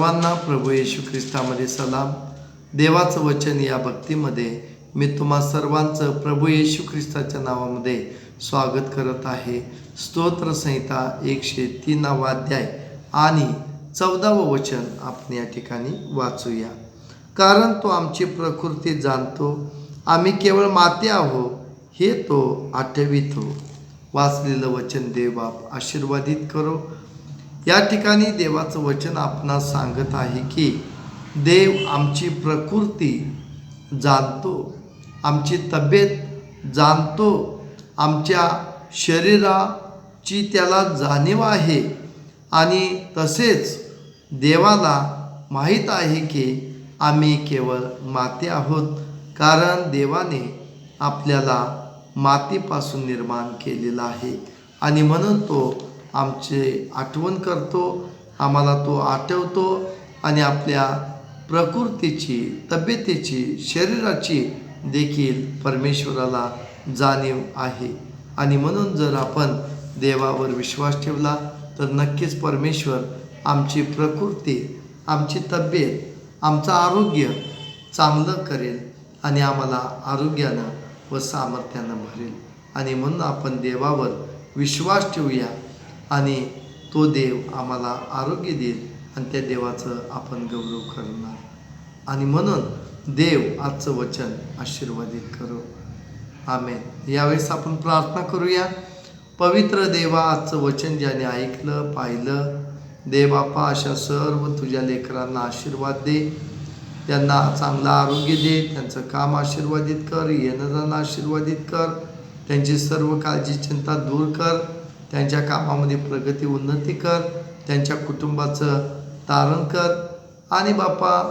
सर्वांना प्रभू येशू ख्रिस्तामध्ये सलाम. देवाचं वचन या भक्तीमध्ये मी तुम्हा सर्वांचं प्रभू येशू ख्रिस्ताच्या नावामध्ये स्वागत करत आहे. स्तोत्र संहिता एकशे तीनावा अध्याय आणि चौदावं वचन आपण या ठिकाणी वाचूया. कारण तो आमची प्रकृती जाणतो आम्ही केवळ माते आहो हे तो आठवितो हो. वाचलेलं वचन देवबाप आशीर्वादित करो या ठिकाणी देवाचं वचन आपणास सांगत आहे की देव आमची प्रकृती जाणतो आमची तब्येत जाणतो आमच्या शरीराची त्याला जाणीव आहे. आणि तसेच देवाला माहीत आहे की आम्ही केवळ माते आहोत कारण देवाने आपल्याला मातीपासून निर्माण केलेला आहे. आणि म्हणून तो आमचे आठवण करतो आम्हाला तो आठवतो आणि आपल्या प्रकृतीची तब्येतीची शरीराची देखील परमेश्वराला जाणीव आहे. आणि म्हणून जर आपण देवावर विश्वास ठेवला तर नक्कीच परमेश्वर आमची प्रकृती आमची तब्येत आमचं आरोग्य चांगलं करेल आणि आम्हाला आरोग्यानं व सामर्थ्यानं भरेल. आणि म्हणून आपण देवावर विश्वास ठेवूया. आणि तो देव आम्हाला आरोग्य देईल आणि त्या देवाचं आपण गौरव करणार. आणि म्हणून देव आजचं वचन आशीर्वादित करू. आमेन. यावेळेस आपण प्रार्थना करूया. पवित्र देवा आजचं वचन ज्याने ऐकलं पाहिलं देवापा अशा सर्व तुझ्या लेकरांना आशीर्वाद दे. त्यांना चांगलं आरोग्य दे. त्यांचं काम आशीर्वादित कर. येणाऱ्यांना आशीर्वादित कर. त्यांची सर्व काळजी चिंता दूर कर. त्यांच्या कामामध्ये प्रगती उन्नती कर त्यांच्या कुटुंबाचं तारण कर आणि बापा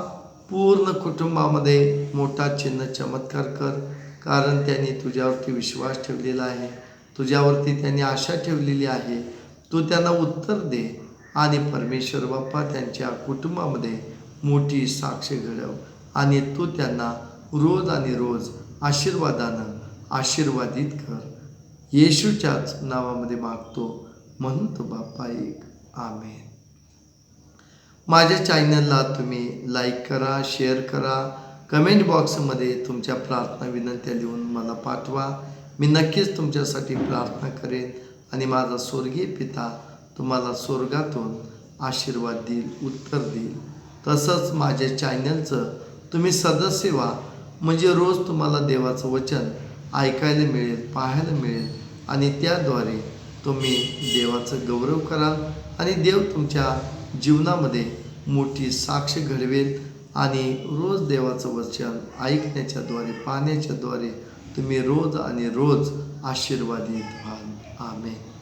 पूर्ण कुटुंबामध्ये मोठा चिन्ह चमत्कार कर कारण त्यांनी तुझ्यावरती विश्वास ठेवलेला आहे. तुझ्यावरती त्यांनी आशा ठेवलेली आहे. तू त्यांना उत्तर दे आणि परमेश्वर बाप्पा त्यांच्या कुटुंबामध्ये मोठी साक्ष घडव आणि तू त्यांना रोज आणि रोज आशीर्वादानं आशीर्वादित कर. येशूच्याच नावामध्ये मागतो. म्हणून तो बाप्पा एक. आमेन. माझ्या चॅनलला तुम्ही लाईक करा शेअर करा. कमेंट बॉक्समध्ये तुमच्या प्रार्थना विनंत्या लिहून मला पाठवा. मी नक्कीच तुमच्यासाठी प्रार्थना करेन आणि माझा स्वर्गीय पिता तुम्हाला स्वर्गातून आशीर्वाद देईल उत्तर देईल. तसंच माझ्या चॅनलचं तुम्ही सदस्य व्हा. म्हणजे रोज तुम्हाला देवाचं वचन ऐकायला मिळेल पाहायला मिळेल. आणि त्याद्वारे तुम्ही देवाचं गौरव कराल आणि देव तुमच्या जीवनामध्ये मोठी साक्ष घडवेल आणि रोज देवाचं वचन ऐकण्याच्याद्वारे पाहण्याच्याद्वारे तुम्ही रोज आणि रोज आशीर्वादित व्हाल. आमेन.